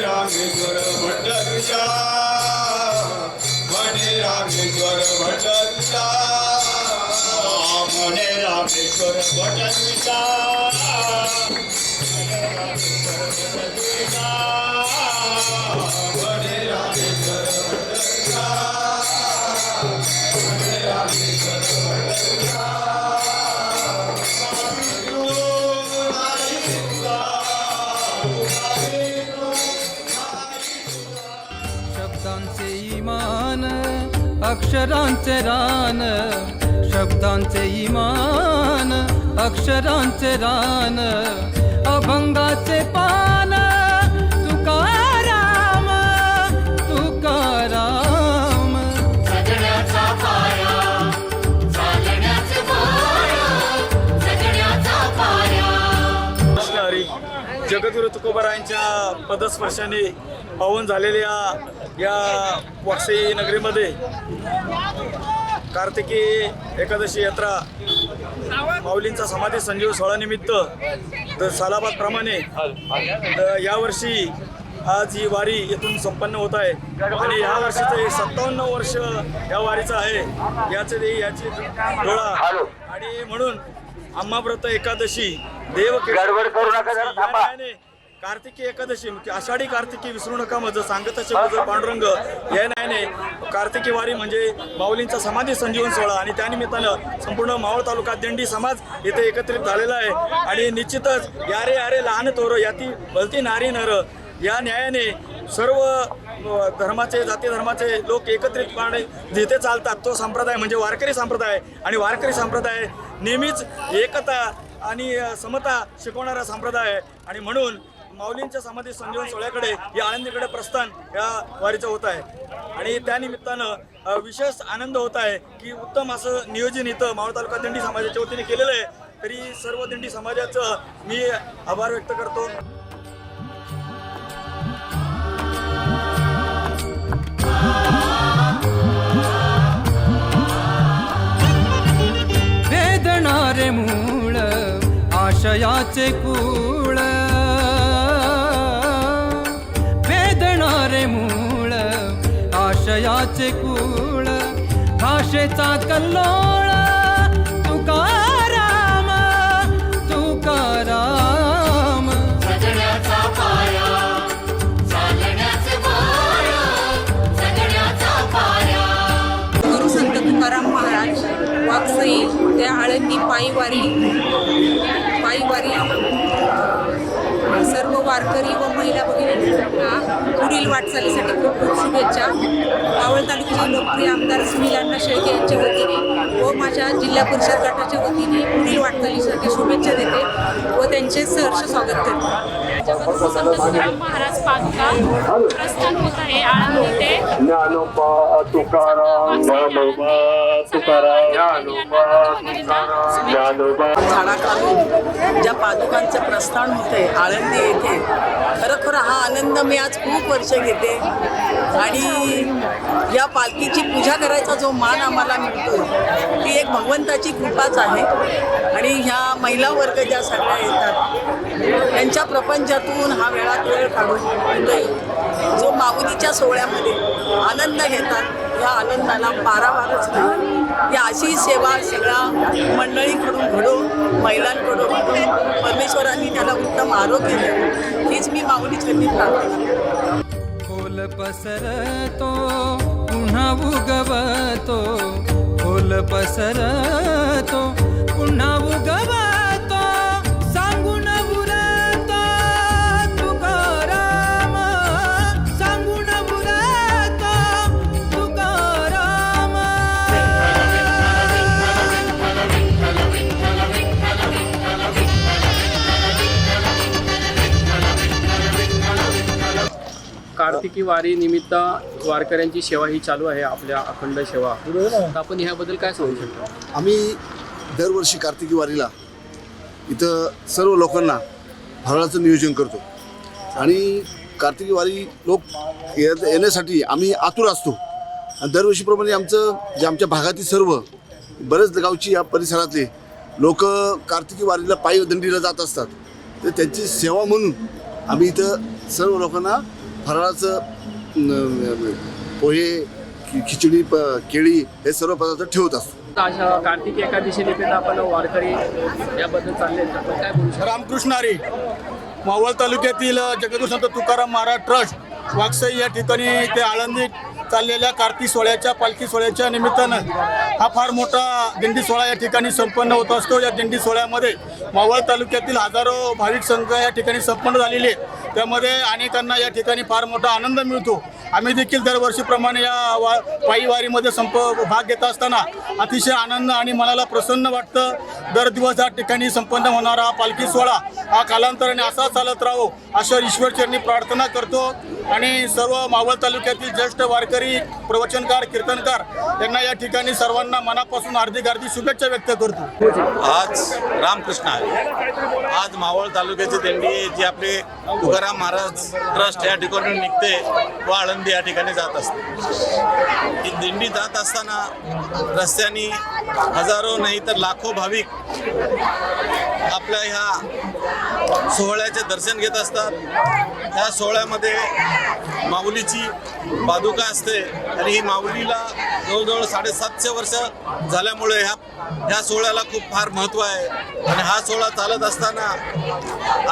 रामेश्वर भट्टरुषा म्हणे रामेश्वर भट्टरुषा म्हणे रामेश्वर भट्टरुषा अक्षरांचे रान शब्दांचे इमान अक्षरांचे रान तुकोबारायांच्या पदस्पर्शाने पावन झालेल्या या वाक्षी नगरीमध्ये कार्तिकी एकादशी यात्रा माऊलींचा समाधी संजीव सोहळ्यानिमित्त तर सालाबादप्रमाणे यावर्षी आज ही वारी येथून संपन्न होत आहे. आणि ह्या वर्षीचं हे सत्तावन्न वर्ष या वारीचं आहे. याचे ते याची डोळा. आणि म्हणून आम्हाव्रत एकादशी देव गडबड करू नका कार्तिकी एकादशी आषाढी कार्तिकी विसरू नका माझं सांगत असे माझं पांडुरंग या न्यायाने कार्तिकी वारी म्हणजे माऊलींचा समाधी संजीवन सोहळा आणि त्यानिमित्तानं संपूर्ण मावळ तालुका दिंडी समाज येथे एकत्रित झालेला आहे. आणि निश्चितच यारे यारे लहान तोर याती भलती नारी नर. या न्यायाने सर्व धर्माचे जाती धर्माचे लोक एकत्रितपणे जिथे चालतात तो संप्रदाय म्हणजे वारकरी संप्रदाय. आणि वारकरी संप्रदाय नेहमीच एकता आणि समता शिकवणारा संप्रदाय. आहे आणि म्हणून माऊलींच्या समाधी संजीवन सोहळ्याकडे या आनंदीकडे प्रस्थान या वारीचं होत आहे. आणि त्यानिमित्तानं विशेष आनंद होत आहे की उत्तम असं नियोजन इथं मावळ तालुका दिंडी समाजाच्या वतीने केलेलं आहे. तरी सर्व दिंडी समाजाचं मी आभार व्यक्त करतो. वेदणारे मूळ आशयाचे कूळ. आशयाचे कूळ भाषेचा कल्लोळ. तुकाराम तुकाराम गुरु संत तुकाराम महाराज वाकसई ते आळंदी पायीवारी पायीवारी सर्व वारकरी व महिला भगिनींना पुढील वाटचालीसाठी खूप खूप शुभेच्छा. मावळ तालुक्याचे लोकप्रिय आमदार सुनील अण्णा शेळके यांच्या वतीने व माझ्या जिल्हा परिषद गटाच्या वतीने पुढील वाटचालीसाठी शुभेच्छा देते व त्यांचे सहर्ष स्वागत करते. महाराज पादुका प्रस्थान होत आहे. आळंदी ते झाडाखालून ज्या पादुकांचं प्रस्थान होते आळंदी येथे आनंद मी आज खूप वर्ष घेते. आणि या पालखीची पूजा करायचा जो मान आम्हाला मिळतो ती एक भगवंताची कृपाच आहे. आणि ह्या महिला वर्ग ज्या सगळ्या येतात त्यांच्या प्रपंचातून हा वेळात वेळ काढून जो माऊलीच्या सोहळ्यामध्ये आनंद घेतात. या आनंदाला पारावारच नाही या अशी सेवा सगळ्या मंडळीकडून घडून महिलांकडून परमेश्वरांनी त्याला उत्तम आरोग्य द्यावं हीच मी माऊलीचरणी प्रार्थना करते. खोल पसरतो पुन्हा उगवतो. खोल पसरतो पुन्हा उगवतो. कार्तिकी वारी निमित्त वारकऱ्यांची सेवा ही चालू आहे आपल्या अखंड सेवा. तर आपण ह्याबद्दल काय सांगू शकतो? आम्ही दरवर्षी कार्तिकी वारीला इथं सर्व लोकांना फराळाचं नियोजन करतो. आणि कार्तिकी वारी लोक ये- येण्यासाठी आम्ही आतुर असतो. आणि दरवर्षीप्रमाणे आमचं जे आमच्या भागातील सर्व बरेच गावची या परिसरातले लोक कार्तिकी वारीला पायी दंडीला जात असतात. तर त्यांची सेवा म्हणून आम्ही इथं सर्व लोकांना फराळाचं पोहे खि- खिचडी प केळी हे सर्व पदार्थ ठेवत असतो. अशा कार्तिकी एकादशी निमित्त आपण वारकरी याबद्दल चालले काय बोलू शकतो? रामकृष्णारी मावळ तालुक्यातील जगद्गुरु संत तुकाराम महाराज ट्रस्ट वाकसाई या ठिकाणी ते आळंदीत चाललेल्या कार्तिक सोहळ्याच्या पालखी सोहळ्याच्या निमित्तानं हा फार मोठा दिंडी सोहळा या ठिकाणी संपन्न होत असतो. या दिंडी सोहळ्यामध्ये मावळ तालुक्यातील हजारो भाविक संघ या ठिकाणी संपन्न झालेले आहेत. त्यामध्ये अनेकांना या ठिकाणी फार मोठा आनंद मिळतो. आम्ही देखील दरवर्षीप्रमाणे या वा पायी वारीमध्ये संप भाग घेत असताना अतिशय आनंद आणि मनाला प्रसन्न वाटतं. दर दिवस या ठिकाणी संपन्न होणारा पालखी सोहळा हा कालांतराने असा चालत राहो अशा ईश्वरचरणी प्रार्थना करतो. आणि सर्व मावळ तालुक्यातील ज्येष्ठ वारकरी प्रवचनकार कीर्तनकार यांना या ठिकाणी सर्वांना मनापासून हार्दिक हार्दिक शुभेच्छा व्यक्त करतो. आज रामकृष्ण आहे. आज मावळ तालुक्याची दिंडी जी आपले तुकाराम महाराज ट्रस्ट या ठिकाणी निघते व आळंदी या ठिकाणी जात असते. ही दिंडी जात असताना रस्त्याने हजारो नाही तर लाखो भाविक आपल्या ह्या सोहळ्याचे दर्शन घेत असतात. ह्या सोहळ्यामध्ये माऊलीची पादुका असते आणि ही माऊलीला जवळजवळ साडेसातशे वर्ष झाल्यामुळे ह्या ह्या सोहळ्याला खूप फार महत्त्व आहे. आणि हा सोहळा चालत असताना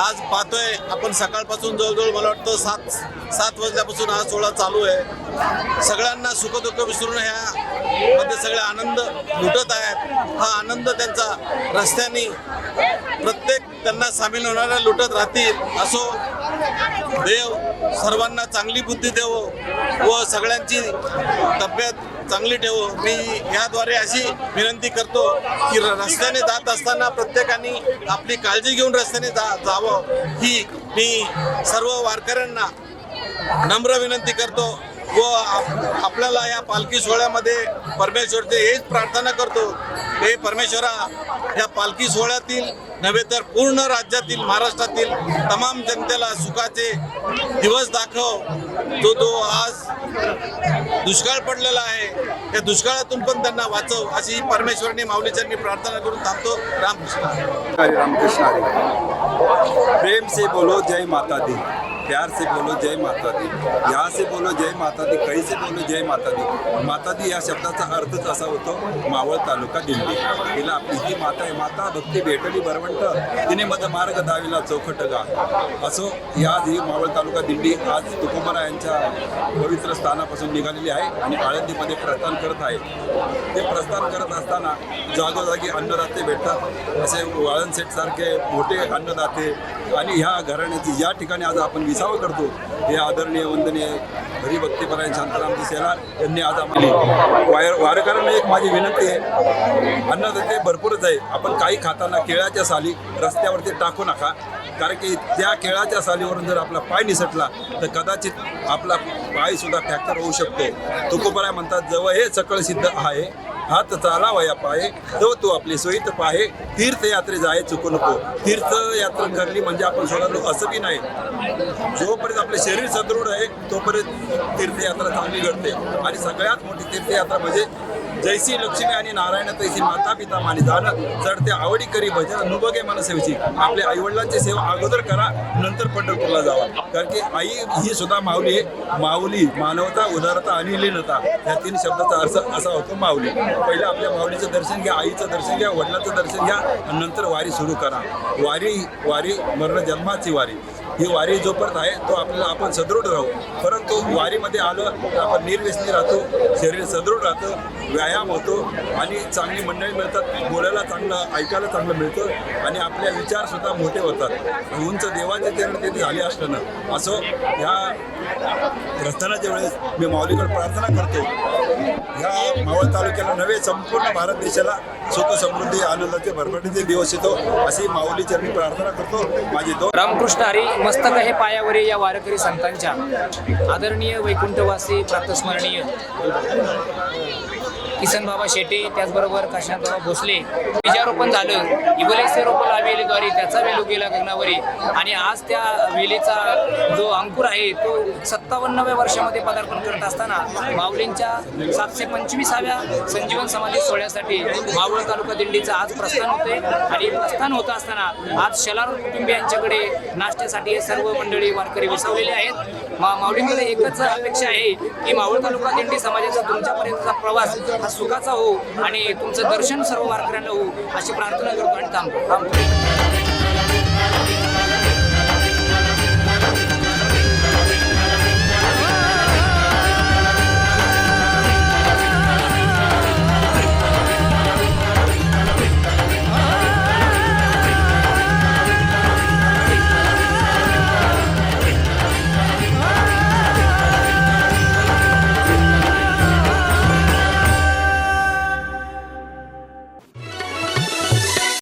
आज पाहतोय आपण सकाळपासून जवळजवळ मला वाटतं सात सात वाजल्यापासून हा सोहळा चालू आहे. सगळ्यांना सुखदुःख विसरून ह्या मध्ये सगळे आनंद लुटत आहेत. हा आनंद त्यांचा रस्त्याने प्रत्येक त्यांना सामील होणाऱ्या लुटत राहतील असो देव सर्वांना चांगली बुद्धी देवो व सगळ्यांची तब्येत चांगली ठेवो. मी याद्वारे अशी विनंती करतो की र- रस्त्याने जात असताना प्रत्येकाने आपली काळजी घेऊन रस्त्याने जा जावं. ही मी सर्व वारकऱ्यांना नम्र विनंती करतो व आपल्याला या पालखी सोहळ्यामध्ये परमेश्वरचे हेच प्रार्थना करतो. हे परमेश्वरा या पालखी सोहळ्यातील नव्हे तर पूर्ण राज्यातील महाराष्ट्रातील तमाम जनतेला सुखाचे दिवस दाखव. जो तो आज दुष्काळ पडलेला आहे त्या दुष्काळातून पण त्यांना वाचव अशी परमेश्वरने माऊलीच्यांनी प्रार्थना करून थांबतो. रामकृष्ण हरे. रामकृष्ण प्रेम से बोलो जय माता दी. प्यार से बोलो जय माता दी यहाँ से बोलो जय माता दी कहीं से बोलो जय माता दी माता दी या शब्दाचा अर्थच असा होतो मावळ तालुका दिंडी. तिला आपली ही माता आहे माता भक्ती भेटली बरवंट. तिने मध मार्ग दाविला चौखट गा. असो या ही मावळ तालुका दिंडी आज तुकोबरा यांच्या पवित्र स्थानापासून निघालेली आहे आणि आळंदीमध्ये प्रस्थान करत आहे. ते प्रस्थान करत असताना जागोजागी अन्नदाते भेटतात. असे वाळणसेठ सारखे मोठे अन्नदाते आणि ह्या घराण्याची या ठिकाणी आज आपण विसावा करतो. हे आदरणीय वंदनीय हरिभक्तीपरायण शांतारामजी सेना यांनी आज आम्हाला वायर वारकऱ्यांना एक माझी विनंती आहे. अन्नदाते भरपूरच आहे. आपण काही खाताना केळाच्या साली रस्त्यावरती टाकू नका. कारण की त्या खेळाच्या सालीवरून जर आपला पाय निसटला तर कदाचित आपला पाय सुद्धा फ्रॅक्चर होऊ शकतो. तुकोबराय म्हणतात जवळ हे सकळ सिद्ध आहे. हात चालावा या तो तू आपली सोयीत पाहे. तीर्थयात्रे जाय चुकू नको. तीर्थयात्रा करली म्हणजे आपण सोडलो असं बी नाही. जोपर्यंत आपले शरीर सदृढ आहे तोपर्यंत तीर्थयात्रा चांगली घडते. आणि सगळ्यात मोठी तीर्थयात्रा म्हणजे जैसी लक्ष्मी आणि नारायण तैसी माता पिता मानी जाणं चढते आवडी करी भजन नुबगे मन सेवेची आपल्या आईवडिलांची सेवा अगोदर करा नंतर पंढरपूरला जावा. कारण की आई ही सुद्धा माऊली माऊली मानवता उदारता आणि लीनता या तीन शब्दाचा अर्थ असा होतो माऊली. पहिलं आपल्या माऊलीचं दर्शन घ्या आईचं दर्शन घ्या वडिलांचं दर्शन घ्या आणि नंतर वारी सुरू करा. वारी वारी मरण जन्माची वारी. ही वारी जोपर्यंत आहे तो आपल्याला आपण सदृढ राहू. परंतु वारीमध्ये आलं तर आपण निर्व्यसनी राहतो शरीर सदृढ राहतं व्यायाम होतो आणि चांगली मंडळी मिळतात बोलायला चांगलं ऐकायला चांगलं मिळतं आणि आपले विचार सुद्धा मोठे होतात. उंच देवाचे चरण तिथे झाले असल्यानं असं ह्या प्रस्थानाच्या वेळेस मी माऊलीकडे प्रार्थना करतो या मावळ तालुक्याला नव्हे संपूर्ण भारत देशाला सुख समृद्धी आनंदाचे भरभटीचे दिवस येतो अशी माऊली चरणी प्रार्थना करतो माझी दोन रामकृष्ण हरी मस्तक हे पायावरी या वारकरी संतांच्या. आदरणीय वैकुंठवासी प्रातस्मरणीय. किसन बाबा शेटे त्याचबरोबर काशीनाथ भोसले बीजारोपण झालं. इबलेचे रोपं लावेली द्वारे त्याचा वेलू गेला गगनावरी. आणि आज त्या वेलीचा जो अंकुर आहे तो सत्तावन्नव्या वर्षामध्ये पदार्पण करत असताना माऊलींच्या सातशे पंचवीसाव्या संजीवन समाधी सोहळ्यासाठी मावळ तालुका दिंडीचं आज प्रस्थान होते आणि प्रस्थान होत असताना आज शेलार कुटुंबियांच्याकडे नाश्त्यासाठी हे सर्व मंडळी वारकरी विसावलेले आहेत. मा माऊलींकडे एकच अपेक्षा आहे की मावळ तालुका दिंडी समाजाचा तुमच्यापर्यंतचा प्रवास हा सुखाचा हो आणि तुमचं दर्शन सर्व वारकऱ्यांना हो अशी प्रार्थना करतो आणि थांबतो थांबतो.